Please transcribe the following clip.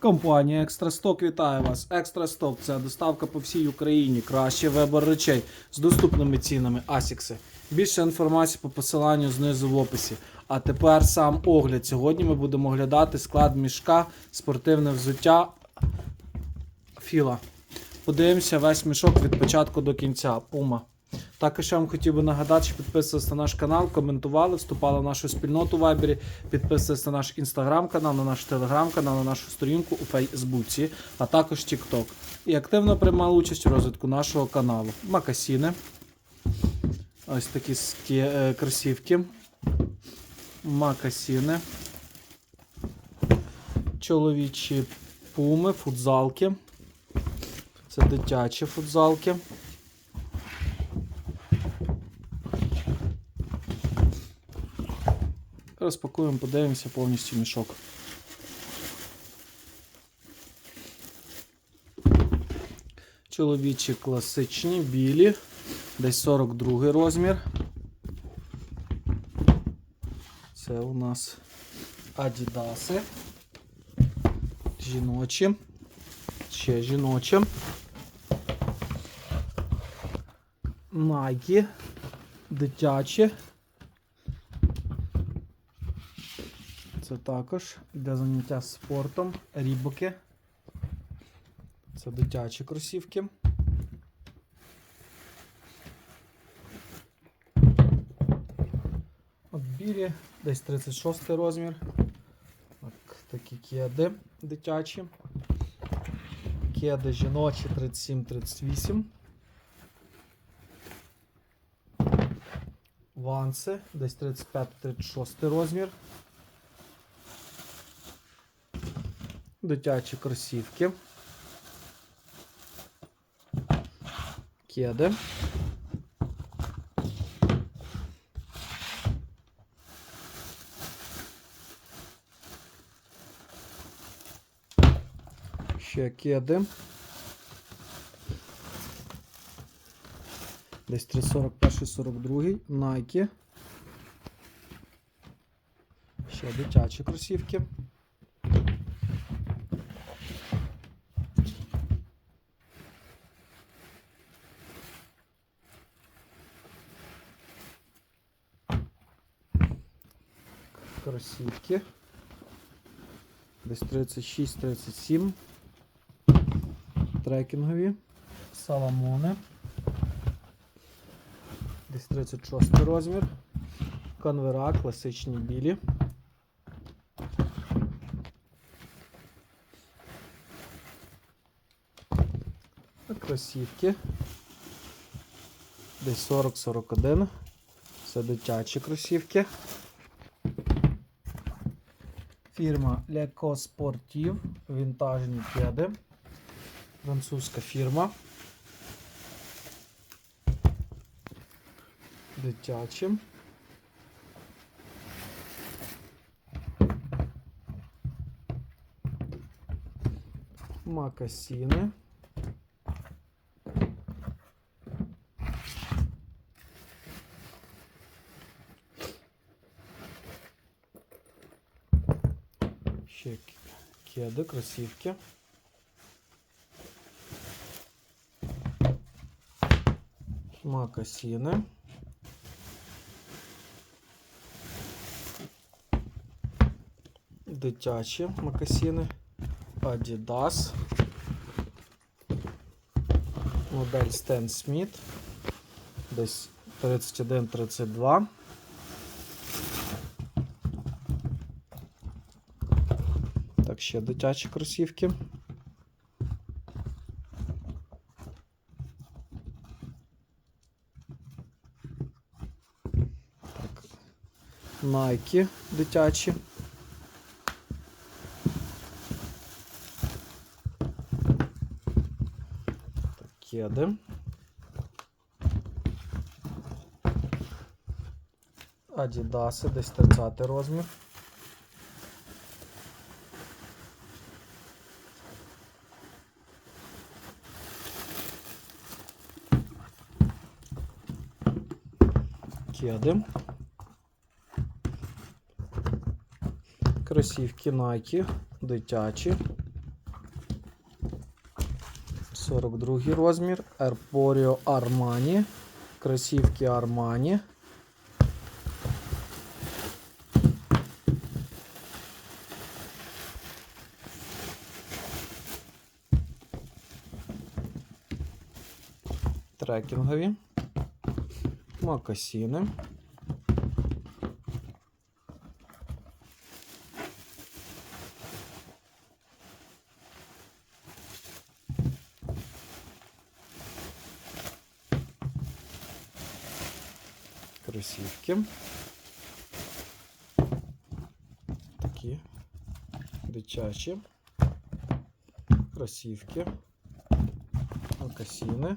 Компанія Екстрасток вітає вас. Екстрасток це доставка по всій Україні. Кращий вибор речей з доступними цінами. Асікси. Більше інформації по посиланню знизу в описі. А тепер сам огляд. Сьогодні ми будемо оглядати склад мішка, спортивне взуття Філа. Подивимося весь мішок від початку до кінця. Пума. Також я вам хотів би нагадати, що підписувалися на наш канал, коментували, вступали в нашу спільноту в Вайбері, підписувалися на наш інстаграм-канал, на наш телеграм-канал, на нашу сторінку у Фейсбуці, а також Тікток. І активно приймали участь у розвитку нашого каналу. Макасіни. Ось такі е, кросівки. Макасіни. Чоловічі пуми, футзалки. Це дитячі футзалки. Розпакуємо, подивимося повністю мішок. Чоловічі класичні, білі, десь 42 розмір. Це у нас Адідаси. Жіночі. Ще жіночі. Найки. Дитячі. Це також для заняття спортом. Рібоки. Це дитячі кросівки. От білі, десь 36 розмір. Так, такі кеди дитячі. Кеди жіночі 37-38. Ванси, десь 35-36 розмір. Дитячі кросівки. Кеди. Ще кеди. Десь 341-42. Nike. Ще дитячі кросівки. Кросівки. Десь 36-37. Трекінгові. Саламони. Десь 36 розмір. Конвера, класичні білі. Кросівки. Десь 40-41. Це дитячі кросівки. Фірма Leco Спортів. вінтажні кеди. Французька фірма. Дитячі. Макасіни. Ще кеди, кросівки. Макасіни. Дитячі макасіни. Adidas. Модель Stan Smith. Десь 31-32. Ще дитячі кросівки. Так. Nike дитячі. Так, кеди. Адідаси, десь 30 розмір. Кеди. Кросівки Nike, дитячі. 42 розмір. Ерпоріо Армані. Кросівки Армані. Трекінгові. Макасіни. Кросівки. Такі дитячі. Кросівки. Мокасіни.